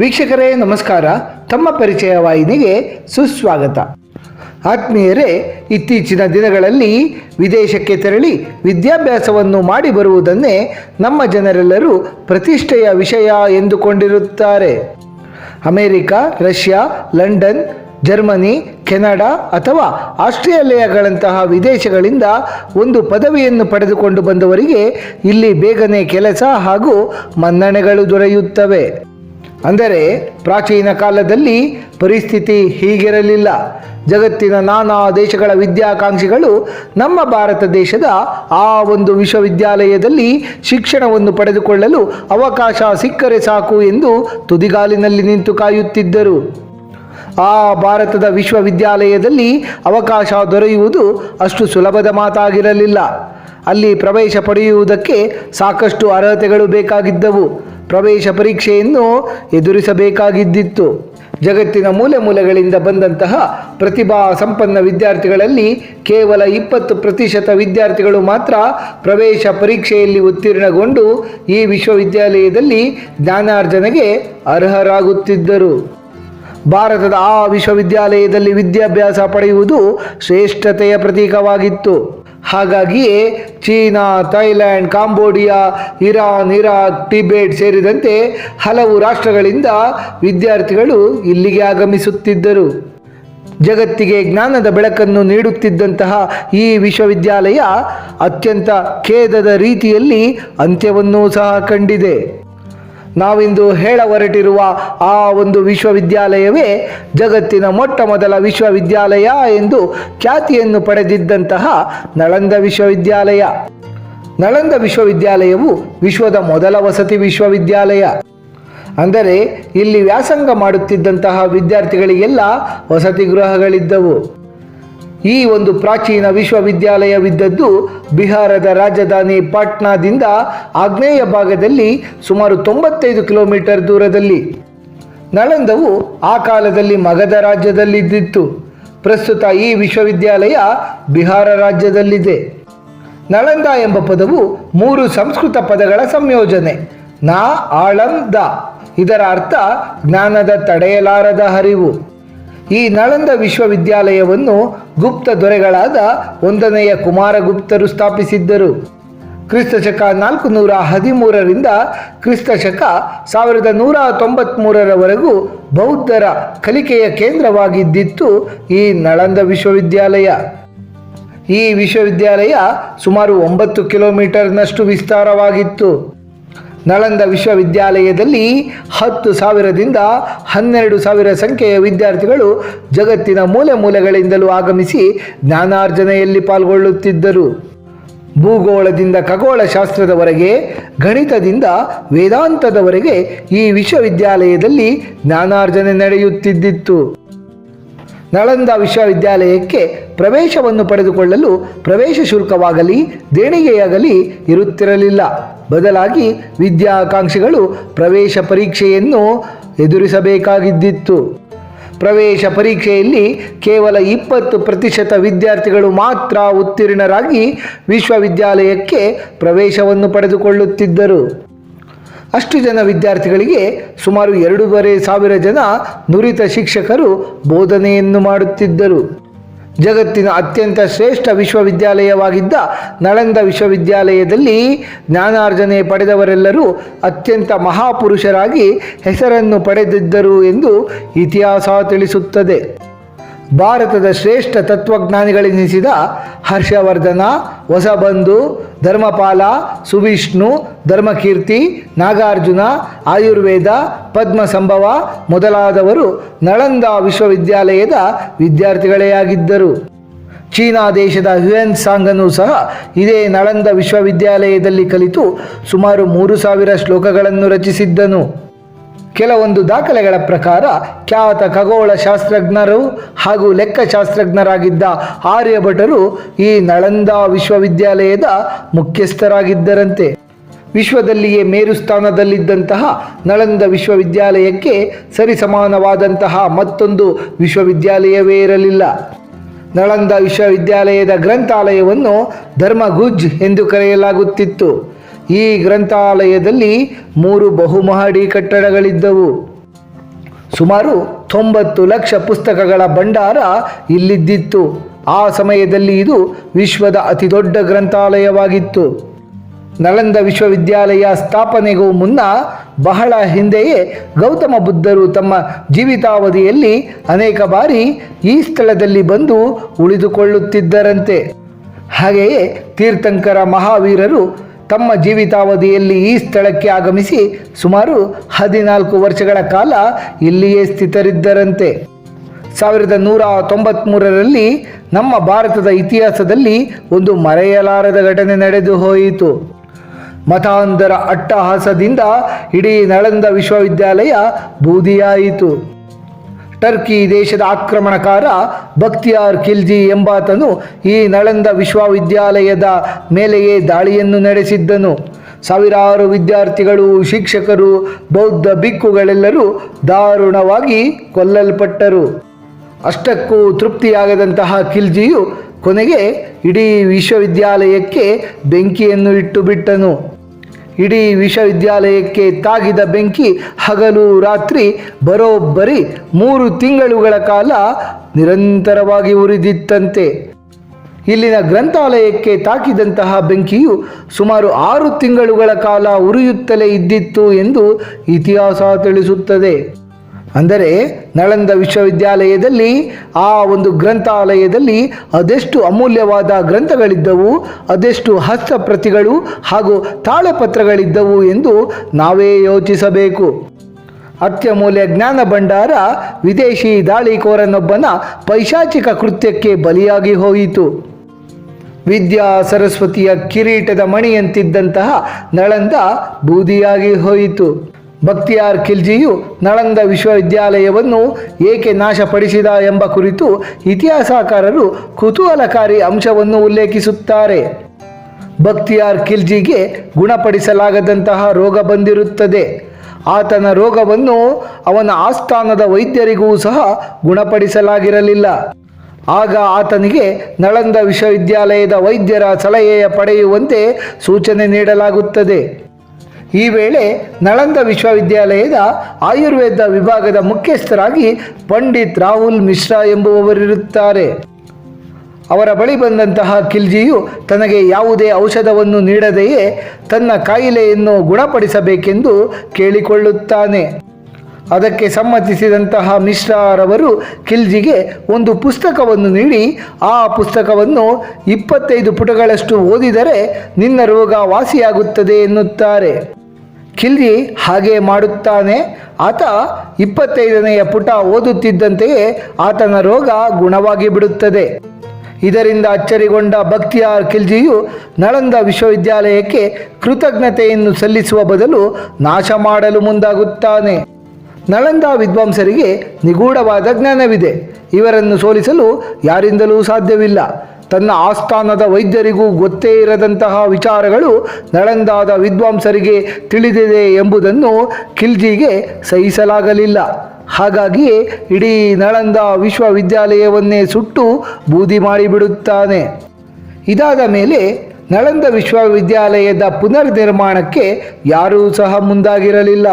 ವೀಕ್ಷಕರೇ, ನಮಸ್ಕಾರ. ತಮ್ಮ ಪರಿಚಯ ವಾಹಿನಿಗೆ ಸುಸ್ವಾಗತ. ಆತ್ಮೀಯರೇ, ಇತ್ತೀಚಿನ ದಿನಗಳಲ್ಲಿ ವಿದೇಶಕ್ಕೆ ತೆರಳಿ ವಿದ್ಯಾಭ್ಯಾಸವನ್ನು ಮಾಡಿ ಬರುವುದನ್ನೇ ನಮ್ಮ ಜನರೆಲ್ಲರೂ ಪ್ರತಿಷ್ಠೆಯ ವಿಷಯ ಎಂದುಕೊಂಡಿರುತ್ತಾರೆ. America, Russia, London, Germany, Canada ಅಥವಾ ಆಸ್ಟ್ರೇಲಿಯಾಗಳಂತಹ ವಿದೇಶಗಳಿಂದ ಒಂದು ಪದವಿಯನ್ನು ಪಡೆದುಕೊಂಡು ಬಂದವರಿಗೆ ಇಲ್ಲಿ ಬೇಗನೆ ಕೆಲಸ ಹಾಗೂ ಮನ್ನಣೆಗಳು ದೊರೆಯುತ್ತವೆ. ಅಂದರೆ ಪ್ರಾಚೀನ ಕಾಲದಲ್ಲಿ ಪರಿಸ್ಥಿತಿ ಹೀಗಿರಲಿಲ್ಲ. ಜಗತ್ತಿನ ನಾನಾ ದೇಶಗಳ ವಿದ್ಯಾಕಾಂಕ್ಷಿಗಳು ನಮ್ಮ ಭಾರತ ದೇಶದ ಆ ಒಂದು ವಿಶ್ವವಿದ್ಯಾಲಯದಲ್ಲಿ ಶಿಕ್ಷಣವನ್ನು ಪಡೆದುಕೊಳ್ಳಲು ಅವಕಾಶ ಸಿಕ್ಕರೆ ಸಾಕು ಎಂದು ತುದಿಗಾಲಿನಲ್ಲಿ ನಿಂತು ಕಾಯುತ್ತಿದ್ದರು. ಆ ಭಾರತದ ವಿಶ್ವವಿದ್ಯಾಲಯದಲ್ಲಿ ಅವಕಾಶ ದೊರೆಯುವುದು ಅಷ್ಟು ಸುಲಭದ ಮಾತಾಗಿರಲಿಲ್ಲ. ಅಲ್ಲಿ ಪ್ರವೇಶ ಪಡೆಯುವುದಕ್ಕೆ ಸಾಕಷ್ಟು ಅರ್ಹತೆಗಳು ಬೇಕಾಗಿದ್ದವು. ಪ್ರವೇಶ ಪರೀಕ್ಷೆಯನ್ನು ಎದುರಿಸಬೇಕಾಗಿದ್ದಿತ್ತು. ಜಗತ್ತಿನ ಮೂಲೆ ಮೂಲೆಗಳಿಂದ ಬಂದಂತಹ ಪ್ರತಿಭಾ ಸಂಪನ್ನ ವಿದ್ಯಾರ್ಥಿಗಳಲ್ಲಿ ಕೇವಲ ಇಪ್ಪತ್ತು ಪ್ರತಿಶತ ವಿದ್ಯಾರ್ಥಿಗಳು ಮಾತ್ರ ಪ್ರವೇಶ ಪರೀಕ್ಷೆಯಲ್ಲಿ ಉತ್ತೀರ್ಣಗೊಂಡು ಈ ವಿಶ್ವವಿದ್ಯಾಲಯದಲ್ಲಿ ಜ್ಞಾನಾರ್ಜನೆಗೆ ಅರ್ಹರಾಗುತ್ತಿದ್ದರು. ಭಾರತದ ಆ ವಿಶ್ವವಿದ್ಯಾಲಯದಲ್ಲಿ ವಿದ್ಯಾಭ್ಯಾಸ ಪಡೆಯುವುದು ಶ್ರೇಷ್ಠತೆಯ ಪ್ರತೀಕವಾಗಿತ್ತು. ಹಾಗಾಗಿಯೇ China, Thailand, Cambodia, Iran, Iraq, Tibet ಸೇರಿದಂತೆ ಹಲವು ರಾಷ್ಟ್ರಗಳಿಂದ ವಿದ್ಯಾರ್ಥಿಗಳು ಇಲ್ಲಿಗೆ ಆಗಮಿಸುತ್ತಿದ್ದರು. ಜಗತ್ತಿಗೆ ಜ್ಞಾನದ ಬೆಳಕನ್ನು ನೀಡುತ್ತಿದ್ದಂತಹ ಈ ವಿಶ್ವವಿದ್ಯಾಲಯ ಅತ್ಯಂತ ಖೇದದ ರೀತಿಯಲ್ಲಿ ಅಂತ್ಯವನ್ನೂ ಸಹ ಕಂಡಿದೆ. ನಾವಿಂದು ಹೇಳ ಹೊರಟಿರುವ ಆ ಒಂದು ವಿಶ್ವವಿದ್ಯಾಲಯವೇ ಜಗತ್ತಿನ ಮೊಟ್ಟ ಮೊದಲ ವಿಶ್ವವಿದ್ಯಾಲಯ ಎಂದು ಖ್ಯಾತಿಯನ್ನು ಪಡೆದಿದ್ದಂತಹ ನಳಂದ ವಿಶ್ವವಿದ್ಯಾಲಯ. ನಳಂದ ವಿಶ್ವವಿದ್ಯಾಲಯವು ವಿಶ್ವದ ಮೊದಲ ವಸತಿ ವಿಶ್ವವಿದ್ಯಾಲಯ. ಅಂದರೆ ಇಲ್ಲಿ ವ್ಯಾಸಂಗ ಮಾಡುತ್ತಿದ್ದಂತಹ ವಿದ್ಯಾರ್ಥಿಗಳಿಗೆಲ್ಲ ವಸತಿ ಗೃಹಗಳಿದ್ದವು. ಈ ಒಂದು ಪ್ರಾಚೀನ ವಿಶ್ವವಿದ್ಯಾಲಯವಿದ್ದದ್ದು ಬಿಹಾರದ ರಾಜಧಾನಿ ಪಾಟ್ನಾದಿಂದ ಆಗ್ನೇಯ ಭಾಗದಲ್ಲಿ ಸುಮಾರು ತೊಂಬತ್ತೈದು ಕಿಲೋಮೀಟರ್ ದೂರದಲ್ಲಿ. ನಳಂದವು ಆ ಕಾಲದಲ್ಲಿ ಮಗಧ ರಾಜ್ಯದಲ್ಲಿದ್ದಿತ್ತು. ಪ್ರಸ್ತುತ ಈ ವಿಶ್ವವಿದ್ಯಾಲಯ ಬಿಹಾರ ರಾಜ್ಯದಲ್ಲಿದೆ. ನಳಂದ ಎಂಬ ಪದವು ಮೂರು ಸಂಸ್ಕೃತ ಪದಗಳ ಸಂಯೋಜನೆ. ನಾ ಆಳಂದ ಇದರ ಅರ್ಥ ಜ್ಞಾನದ ತಡೆಯಲಾರದ ಹರಿವು. ಈ ನಳಂದ ವಿಶ್ವವಿದ್ಯಾಲಯವನ್ನು ಗುಪ್ತ ದೊರೆಗಳಾದ ಒಂದನೆಯ ಕುಮಾರಗುಪ್ತರು ಸ್ಥಾಪಿಸಿದ್ದರು. ಕ್ರಿಸ್ತಶಕ ನಾಲ್ಕು ನೂರ ಹದಿಮೂರರಿಂದ ಕ್ರಿಸ್ತಶಕ ಸಾವಿರದ ನೂರ ತೊಂಬತ್ಮೂರರವರೆಗೂ ಬೌದ್ಧರ ಕಲಿಕೆಯ ಕೇಂದ್ರವಾಗಿದ್ದಿತ್ತು ಈ ನಳಂದ ವಿಶ್ವವಿದ್ಯಾಲಯ. ಈ ವಿಶ್ವವಿದ್ಯಾಲಯ ಸುಮಾರು ಒಂಬತ್ತು ಕಿಲೋಮೀಟರ್ನಷ್ಟು ವಿಸ್ತಾರವಾಗಿತ್ತು. ನಳಂದ ವಿಶ್ವವಿದ್ಯಾಲಯದಲ್ಲಿ ಹತ್ತು ಸಾವಿರದಿಂದ ಹನ್ನೆರಡು ಸಾವಿರ ಸಂಖ್ಯೆಯ ವಿದ್ಯಾರ್ಥಿಗಳು ಜಗತ್ತಿನ ಮೂಲೆ ಮೂಲೆಗಳಿಂದಲೂ ಆಗಮಿಸಿ ಜ್ಞಾನಾರ್ಜನೆಯಲ್ಲಿ ಪಾಲ್ಗೊಳ್ಳುತ್ತಿದ್ದರು. ಭೂಗೋಳದಿಂದ ಖಗೋಳಶಾಸ್ತ್ರದವರೆಗೆ, ಗಣಿತದಿಂದ ವೇದಾಂತದವರೆಗೆ ಈ ವಿಶ್ವವಿದ್ಯಾಲಯದಲ್ಲಿ ಜ್ಞಾನಾರ್ಜನೆ ನಡೆಯುತ್ತಿದ್ದಿತ್ತು. ನಳಂದ ವಿಶ್ವವಿದ್ಯಾಲಯಕ್ಕೆ ಪ್ರವೇಶವನ್ನು ಪಡೆದುಕೊಳ್ಳಲು ಪ್ರವೇಶ ಶುಲ್ಕವಾಗಲಿ, ದೇಣಿಗೆಯಾಗಲಿ ಇರುತ್ತಿರಲಿಲ್ಲ. ಬದಲಾಗಿ ವಿದ್ಯಾಕಾಂಕ್ಷಿಗಳು ಪ್ರವೇಶ ಪರೀಕ್ಷೆಯನ್ನು ಎದುರಿಸಬೇಕಾಗಿದ್ದಿತ್ತು. ಪ್ರವೇಶ ಪರೀಕ್ಷೆಯಲ್ಲಿ ಕೇವಲ ಇಪ್ಪತ್ತು ಪ್ರತಿಶತ ವಿದ್ಯಾರ್ಥಿಗಳು ಮಾತ್ರ ಉತ್ತೀರ್ಣರಾಗಿ ವಿಶ್ವವಿದ್ಯಾಲಯಕ್ಕೆ ಪ್ರವೇಶವನ್ನು ಪಡೆದುಕೊಳ್ಳುತ್ತಿದ್ದರು. ಅಷ್ಟು ಜನ ವಿದ್ಯಾರ್ಥಿಗಳಿಗೆ ಸುಮಾರು ಎರಡೂವರೆ ಸಾವಿರ ಜನ ನುರಿತ ಶಿಕ್ಷಕರು ಬೋಧನೆಯನ್ನು ಮಾಡುತ್ತಿದ್ದರು. ಜಗತ್ತಿನ ಅತ್ಯಂತ ಶ್ರೇಷ್ಠ ವಿಶ್ವವಿದ್ಯಾಲಯವಾಗಿದ್ದ ನಳಂದ ವಿಶ್ವವಿದ್ಯಾಲಯದಲ್ಲಿ ಜ್ಞಾನಾರ್ಜನೆ ಪಡೆದವರೆಲ್ಲರೂ ಅತ್ಯಂತ ಮಹಾಪುರುಷರಾಗಿ ಹೆಸರನ್ನು ಪಡೆದಿದ್ದರು ಎಂದು ಇತಿಹಾಸ ತಿಳಿಸುತ್ತದೆ. ಭಾರತದ ಶ್ರೇಷ್ಠ ತತ್ವಜ್ಞಾನಿಗಳೆನಿಸಿದ ಹರ್ಷವರ್ಧನ, ಹೊಸಬಂಧು, ಧರ್ಮಪಾಲ, ಸುವಿಷ್ಣು, ಧರ್ಮಕೀರ್ತಿ, ನಾಗಾರ್ಜುನ, ಆಯುರ್ವೇದ, ಪದ್ಮಸಂಭವ ಮೊದಲಾದವರು ನಳಂದ ವಿಶ್ವವಿದ್ಯಾಲಯದ ವಿದ್ಯಾರ್ಥಿಗಳೇ ಆಗಿದ್ದರು. ಚೀನಾ ದೇಶದ ಹ್ಯುಯನ್ ಸಾಂಗನ್ನು ಸಹ ಇದೇ ನಳಂದ ವಿಶ್ವವಿದ್ಯಾಲಯದಲ್ಲಿ ಕಲಿತು ಸುಮಾರು ಮೂರು ಸಾವಿರ ಶ್ಲೋಕಗಳನ್ನು ರಚಿಸಿದ್ದನು. ಕೆಲವೊಂದು ದಾಖಲೆಗಳ ಪ್ರಕಾರ ಖ್ಯಾತ ಖಗೋಳ ಶಾಸ್ತ್ರಜ್ಞರು ಹಾಗೂ ಲೆಕ್ಕಶಾಸ್ತ್ರಜ್ಞರಾಗಿದ್ದ ಆರ್ಯಭಟರು ಈ ನಳಂದ ವಿಶ್ವವಿದ್ಯಾಲಯದ ಮುಖ್ಯಸ್ಥರಾಗಿದ್ದರಂತೆ. ವಿಶ್ವದಲ್ಲಿಯೇ ಮೇರುಸ್ಥಾನದಲ್ಲಿದ್ದಂತಹ ನಳಂದ ವಿಶ್ವವಿದ್ಯಾಲಯಕ್ಕೆ ಸರಿಸಮಾನವಾದಂತಹ ಮತ್ತೊಂದು ವಿಶ್ವವಿದ್ಯಾಲಯವೇ ಇರಲಿಲ್ಲ. ನಳಂದ ವಿಶ್ವವಿದ್ಯಾಲಯದ ಗ್ರಂಥಾಲಯವನ್ನು ಧರ್ಮಗುಜ್ ಎಂದು ಕರೆಯಲಾಗುತ್ತಿತ್ತು. ಈ ಗ್ರಂಥಾಲಯದಲ್ಲಿ ಮೂರು ಬಹುಮಹಡಿ ಕಟ್ಟಡಗಳಿದ್ದವು. ಸುಮಾರು ತೊಂಬತ್ತು ಲಕ್ಷ ಪುಸ್ತಕಗಳ ಭಂಡಾರ ಇಲ್ಲಿದ್ದಿತ್ತು. ಆ ಸಮಯದಲ್ಲಿ ಇದು ವಿಶ್ವದ ಅತಿದೊಡ್ಡ ಗ್ರಂಥಾಲಯವಾಗಿತ್ತು. ನಳಂದ ವಿಶ್ವವಿದ್ಯಾಲಯ ಸ್ಥಾಪನೆಗೂ ಮುನ್ನ ಬಹಳ ಹಿಂದೆಯೇ ಗೌತಮ ಬುದ್ಧರು ತಮ್ಮ ಜೀವಿತಾವಧಿಯಲ್ಲಿ ಅನೇಕ ಬಾರಿ ಈ ಸ್ಥಳದಲ್ಲಿ ಬಂದು ಉಳಿದುಕೊಳ್ಳುತ್ತಿದ್ದರಂತೆ. ಹಾಗೆಯೇ ತೀರ್ಥಂಕರ ಮಹಾವೀರರು ತಮ್ಮ ಜೀವಿತಾವಧಿಯಲ್ಲಿ ಈ ಸ್ಥಳಕ್ಕೆ ಆಗಮಿಸಿ ಸುಮಾರು ಹದಿನಾಲ್ಕು ವರ್ಷಗಳ ಕಾಲ ಇಲ್ಲಿಯೇ ಸ್ಥಿತರಿದ್ದರಂತೆ. ಸಾವಿರದ ನೂರ ತೊಂಬತ್ತ್ಮೂರರಲ್ಲಿ ನಮ್ಮ ಭಾರತದ ಇತಿಹಾಸದಲ್ಲಿ ಒಂದು ಮರೆಯಲಾರದ ಘಟನೆ ನಡೆದು ಹೋಯಿತು. ಮತಾಂಧರ ಅಟ್ಟಹಾಸದಿಂದ ಇಡೀ ನಳಂದ ವಿಶ್ವವಿದ್ಯಾಲಯ ಬೂದಿಯಾಯಿತು. ಟರ್ಕಿ ದೇಶದ ಆಕ್ರಮಣಕಾರ ಬಕ್ತಿಯಾರ್ ಖಿಲ್ಜಿ ಎಂಬಾತನು ಈ ನಳಂದ ವಿಶ್ವವಿದ್ಯಾಲಯದ ಮೇಲೆಯೇ ದಾಳಿಯನ್ನು ನಡೆಸಿದ್ದನು. ಸಾವಿರಾರು ವಿದ್ಯಾರ್ಥಿಗಳು, ಶಿಕ್ಷಕರು, ಬೌದ್ಧ ಬಿಕ್ಕುಗಳೆಲ್ಲರೂ ದಾರುಣವಾಗಿ ಕೊಲ್ಲಲ್ಪಟ್ಟರು. ಅಷ್ಟಕ್ಕೂ ತೃಪ್ತಿಯಾಗದಂತಹ ಖಿಲ್ಜಿಯು ಕೊನೆಗೆ ಇಡೀ ವಿಶ್ವವಿದ್ಯಾಲಯಕ್ಕೆ ಬೆಂಕಿಯನ್ನು ಇಟ್ಟು ಬಿಟ್ಟನು. ಇಡೀ ವಿಶ್ವವಿದ್ಯಾಲಯಕ್ಕೆ ತಾಗಿದ ಬೆಂಕಿ ಹಗಲು ರಾತ್ರಿ ಬರೋಬ್ಬರಿ ಮೂರು ತಿಂಗಳುಗಳ ಕಾಲ ನಿರಂತರವಾಗಿ ಉರಿದಿತ್ತಂತೆ. ಇಲ್ಲಿನ ಗ್ರಂಥಾಲಯಕ್ಕೆ ತಾಕಿದಂತಹ ಬೆಂಕಿಯು ಸುಮಾರು ಆರು ತಿಂಗಳುಗಳ ಕಾಲ ಉರಿಯುತ್ತಲೇ ಇದ್ದಿತ್ತು ಎಂದು ಇತಿಹಾಸ ತಿಳಿಸುತ್ತದೆ. ಅಂದರೆ ನಳಂದ ವಿಶ್ವವಿದ್ಯಾಲಯದಲ್ಲಿ, ಆ ಒಂದು ಗ್ರಂಥಾಲಯದಲ್ಲಿ ಅದೆಷ್ಟು ಅಮೂಲ್ಯವಾದ ಗ್ರಂಥಗಳಿದ್ದವು, ಅದೆಷ್ಟು ಹಸ್ತಪ್ರತಿಗಳು ಹಾಗೂ ತಾಳಪತ್ರಗಳಿದ್ದವು ಎಂದು ನಾವೇ ಯೋಚಿಸಬೇಕು. ಅತ್ಯಮೂಲ್ಯ ಜ್ಞಾನ ಭಂಡಾರ ವಿದೇಶಿ ದಾಳಿಕೋರನೊಬ್ಬನ ಪೈಶಾಚಿಕ ಕೃತ್ಯಕ್ಕೆ ಬಲಿಯಾಗಿ ಹೋಯಿತು. ವಿದ್ಯಾ ಸರಸ್ವತಿಯ ಕಿರೀಟದ ಮಣಿಯಂತಿದ್ದಂತಹ ನಳಂದ ಬೂದಿಯಾಗಿ ಹೋಯಿತು. ಬಕ್ತಿಯಾರ್ ಖಿಲ್ಜಿಯು ನಳಂದ ವಿಶ್ವವಿದ್ಯಾಲಯವನ್ನು ಏಕೆ ನಾಶಪಡಿಸಿದ ಎಂಬ ಕುರಿತು ಇತಿಹಾಸಕಾರರು ಕುತೂಹಲಕಾರಿ ಅಂಶವನ್ನು ಉಲ್ಲೇಖಿಸುತ್ತಾರೆ. ಬಕ್ತಿಯಾರ್ ಖಿಲ್ಜಿಗೆ ಗುಣಪಡಿಸಲಾಗದಂತಹ ರೋಗ ಬಂದಿರುತ್ತದೆ. ಆತನ ರೋಗವನ್ನು ಅವನ ಆಸ್ಥಾನದ ವೈದ್ಯರಿಗೂ ಸಹ ಗುಣಪಡಿಸಲಾಗಿರಲಿಲ್ಲ. ಆಗ ಆತನಿಗೆ ನಳಂದ ವಿಶ್ವವಿದ್ಯಾಲಯದ ವೈದ್ಯರ ಸಲಹೆಯ ಪಡೆಯುವಂತೆ ಸೂಚನೆ ನೀಡಲಾಗುತ್ತದೆ. ಈ ವೇಳೆ ನಳಂದ ವಿಶ್ವವಿದ್ಯಾಲಯದ ಆಯುರ್ವೇದ ವಿಭಾಗದ ಮುಖ್ಯಸ್ಥರಾಗಿ ಪಂಡಿತ್ ರಾಹುಲ್ ಮಿಶ್ರಾ ಎಂಬುವವರಿರುತ್ತಾರೆ. ಅವರ ಬಳಿ ಬಂದಂತಹ ಖಿಲ್ಜಿಯು ತನಗೆ ಯಾವುದೇ ಔಷಧವನ್ನು ನೀಡದೆಯೇ ತನ್ನ ಕಾಯಿಲೆಯನ್ನು ಗುಣಪಡಿಸಬೇಕೆಂದು ಕೇಳಿಕೊಳ್ಳುತ್ತಾನೆ. ಅದಕ್ಕೆ ಸಮ್ಮತಿಸಿದಂತಹ ಮಿಶ್ರಾರವರು ಖಿಲ್ಜಿಗೆ ಒಂದು ಪುಸ್ತಕವನ್ನು ನೀಡಿ, ಆ ಪುಸ್ತಕವನ್ನು ಇಪ್ಪತ್ತೈದು ಪುಟಗಳಷ್ಟು ಓದಿದರೆ ನಿನ್ನ ರೋಗ ವಾಸಿಯಾಗುತ್ತದೆ ಎನ್ನುತ್ತಾರೆ. ಖಿಲ್ಜಿ ಹಾಗೆ ಮಾಡುತ್ತಾನೆ. ಆತ ಇಪ್ಪತ್ತೈದನೆಯ ಪುಟ ಓದುತ್ತಿದ್ದಂತೆಯೇ ಆತನ ರೋಗ ಗುಣವಾಗಿ ಬಿಡುತ್ತದೆ. ಇದರಿಂದ ಅಚ್ಚರಿಗೊಂಡ ಬಕ್ತಿಯಾರ್ ಖಿಲ್ಜಿಯು ನಳಂದ ವಿಶ್ವವಿದ್ಯಾಲಯಕ್ಕೆ ಕೃತಜ್ಞತೆಯನ್ನು ಸಲ್ಲಿಸುವ ಬದಲು ನಾಶ ಮಾಡಲು ಮುಂದಾಗುತ್ತಾನೆ. ನಳಂದ ವಿದ್ವಾಂಸರಿಗೆ ನಿಗೂಢವಾದ ಜ್ಞಾನವಿದೆ. ಇವರನ್ನು ಸೋಲಿಸಲು ಯಾರಿಂದಲೂ ಸಾಧ್ಯವಿಲ್ಲ. ತನ್ನ ಆಸ್ಥಾನದ ವೈದ್ಯರಿಗೂ ಗೊತ್ತೇ ಇರದಂತಹ ವಿಚಾರಗಳು ನಳಂದಾದ ವಿದ್ವಾಂಸರಿಗೆ ತಿಳಿದಿದೆ ಎಂಬುದನ್ನು ಖಿಲ್ಜಿಗೆ ಸಹಿಸಲಾಗಲಿಲ್ಲ. ಹಾಗಾಗಿಯೇ ಇಡೀ ನಳಂದ ವಿಶ್ವವಿದ್ಯಾಲಯವನ್ನೇ ಸುಟ್ಟು ಬೂದಿ ಮಾಡಿಬಿಡುತ್ತಾನೆ. ಇದಾದ ಮೇಲೆ ನಳಂದ ವಿಶ್ವವಿದ್ಯಾಲಯದ ಪುನರ್ ನಿರ್ಮಾಣಕ್ಕೆ ಯಾರೂ ಸಹ ಮುಂದಾಗಿರಲಿಲ್ಲ.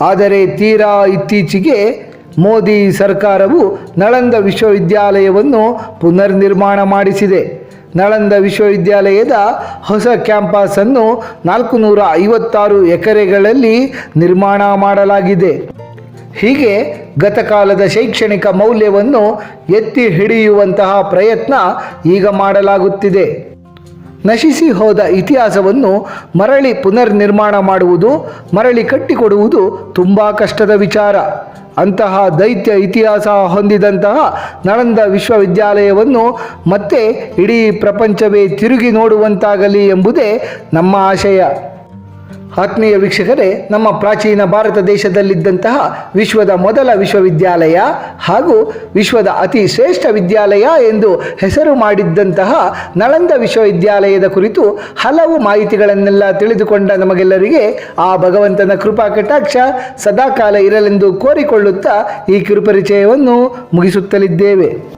ಆದರೆ ತೀರಾ ಇತ್ತೀಚೆಗೆ ಮೋದಿ ಸರ್ಕಾರವು ನಳಂದ ವಿಶ್ವವಿದ್ಯಾಲಯವನ್ನು ಪುನರ್ನಿರ್ಮಾಣ ಮಾಡಿಸಿದೆ. ನಳಂದ ವಿಶ್ವವಿದ್ಯಾಲಯದ ಹೊಸ ಕ್ಯಾಂಪಸನ್ನು ನಾಲ್ಕು ನೂರ ಐವತ್ತಾರು ಎಕರೆಗಳಲ್ಲಿ ನಿರ್ಮಾಣ ಮಾಡಲಾಗಿದೆ. ಹೀಗೆ ಗತಕಾಲದ ಶೈಕ್ಷಣಿಕ ಮೌಲ್ಯವನ್ನು ಎತ್ತಿ ಹಿಡಿಯುವಂತಹ ಪ್ರಯತ್ನ ಈಗ ಮಾಡಲಾಗುತ್ತಿದೆ. ನಶಿಸಿ ಹೋದ ಇತಿಹಾಸವನ್ನು ಮರಳಿ ಪುನರ್ನಿರ್ಮಾಣ ಮಾಡುವುದು, ಮರಳಿ ಕಟ್ಟಿಕೊಡುವುದು ತುಂಬ ಕಷ್ಟದ ವಿಚಾರ. ಅಂತಹ ದೈತ್ಯ ಇತಿಹಾಸ ಹೊಂದಿದಂತಹ ನಳಂದ ವಿಶ್ವವಿದ್ಯಾಲಯವನ್ನು ಮತ್ತೆ ಇಡೀ ಪ್ರಪಂಚವೇ ತಿರುಗಿ ನೋಡುವಂತಾಗಲಿ ಎಂಬುದೇ ನಮ್ಮ ಆಶಯ. ಆತ್ಮೀಯ ವೀಕ್ಷಕರೇ, ನಮ್ಮ ಪ್ರಾಚೀನ ಭಾರತ ದೇಶದಲ್ಲಿದ್ದಂತಹ ವಿಶ್ವದ ಮೊದಲ ವಿಶ್ವವಿದ್ಯಾಲಯ ಹಾಗೂ ವಿಶ್ವದ ಅತಿ ಶ್ರೇಷ್ಠ ವಿದ್ಯಾಲಯ ಎಂದು ಹೆಸರು ಮಾಡಿದ್ದಂತಹ ನಳಂದ ವಿಶ್ವವಿದ್ಯಾಲಯದ ಕುರಿತು ಹಲವು ಮಾಹಿತಿಗಳನ್ನೆಲ್ಲ ತಿಳಿದುಕೊಂಡ ನಮಗೆಲ್ಲರಿಗೆ ಆ ಭಗವಂತನ ಕೃಪಾ ಕಟಾಕ್ಷ ಸದಾಕಾಲ ಇರಲೆಂದು ಕೋರಿಕೊಳ್ಳುತ್ತಾ ಈ ಕಿರುಪರಿಚಯವನ್ನು ಮುಗಿಸುತ್ತಲಿದ್ದೇವೆ.